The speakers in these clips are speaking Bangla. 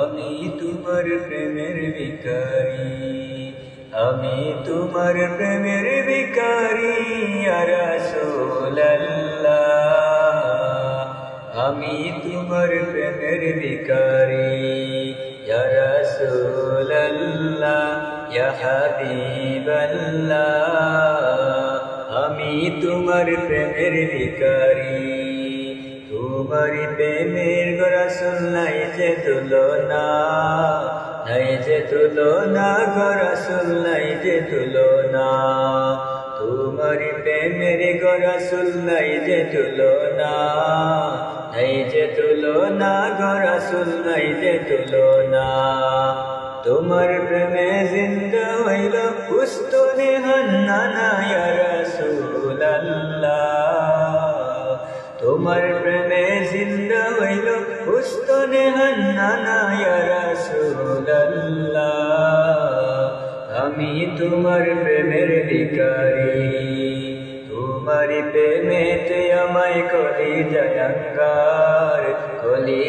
আমি তোমার প্রেমের ভিখারি, আমি তোমার প্রেমের ভিখারি, ইয়া আমি তোমার প্রেমের ভিখারি, ইয়া রাসূলাল্লাহ, ইয়া হাবিবাল্লাহ। তোমার প্রেমের ভিখারি। তোমার প্রেমের গরাসুল নাই যে তুলনা। নাই যে তুলনা গরাসুল নাই যে তুলনা। তোমার প্রেমের গরাসুল নাই যে তুলনা। নাই যে তুলনা গরাসুল নাই যে তুলনা। তোমার প্রেমে জিন্দা হইল উস্তুনে হান্নানা ইয়া রাসূলাল্লাহ তোমার প্রেমে জিন্দা হইল উস্তুনে হান্নানা ইয়া রাসূলাল্লাহ আমি তোমার প্রেমের ভিখারি তোমার প্রেমেতে আমায় কলি জয়ঙ্গার কলি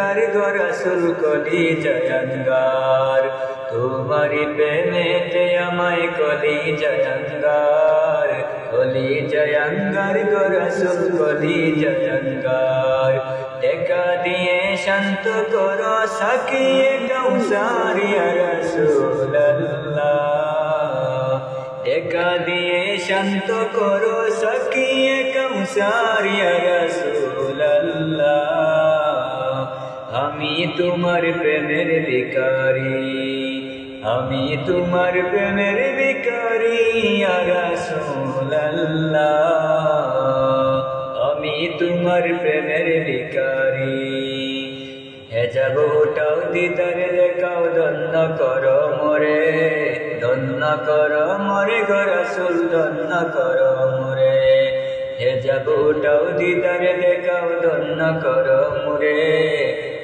জয়ঙ্গার গরসুল কলি জয়ঙ্গার তোমার প্রেমেতে আমায় কলি জয়ঙ্গার কলি জয়ঙ্গার গরসুল কলি জয়ঙ্গার দেখা দিয়ে শান্ত করো সাকিয়ে কৌসারিয়া রসুল্লাহ দেখা দিয়ে শান্ত করো সকিয়ে কৌসারিয়া রসুল্লাহ আমি তোমার প্রেমের ভিখারি, আমি তোমার প্রেমের রসুল্লাহ আমি তোমার প্রেমের ভিখারি। হেজাব ওটাও দিদারে দেখাও, ধন্য কর মরে, ধন্য কর মরে গরসুল ধন্য কর মরে। হেজাব ওটাও দিদারে দেখাও, ধন্য কর মরে।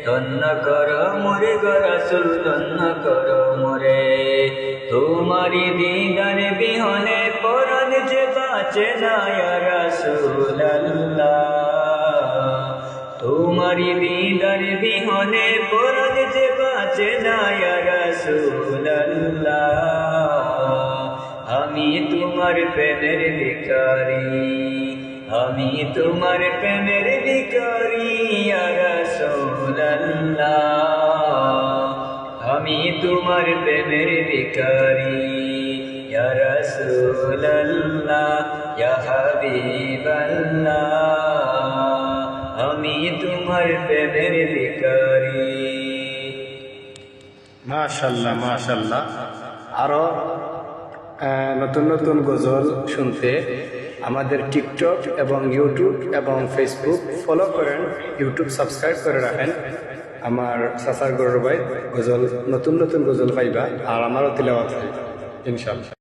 ধন্য কর মরে গরসুল ধন্য কর মরে তোমারি দিদারে বিহনে পরাণ যে বাঁচে না রসুল্লাহ তোমারি দিদার বিহনে পরাণ যে বাঁচে না রসুল্লাহ আমি তোমার প্রেমের ভিখারি, আমি তোমার প্রেমের ভিখারি রসুল্লাহ আমি তোমার প্রেমের ভিখারি, ইয়া রাসূলুল্লাহ, ইয়া হাবিবাল্লাহ। আমি তোমার প্রেমের ভিখারি। মাশাল্লাহ মাশাল্লাহ আরও নতুন নতুন গজল শুনতে আমাদের টিকটক এবং ইউটিউব এবং ফেসবুক ফলো করেন, ইউটিউব সাবস্ক্রাইব করে রাখেন। আমার সাসার গৌরবাই গজল, নতুন নতুন গজল পাইবা আর আমারও তিলাওয়াত ইনশাল্লাহ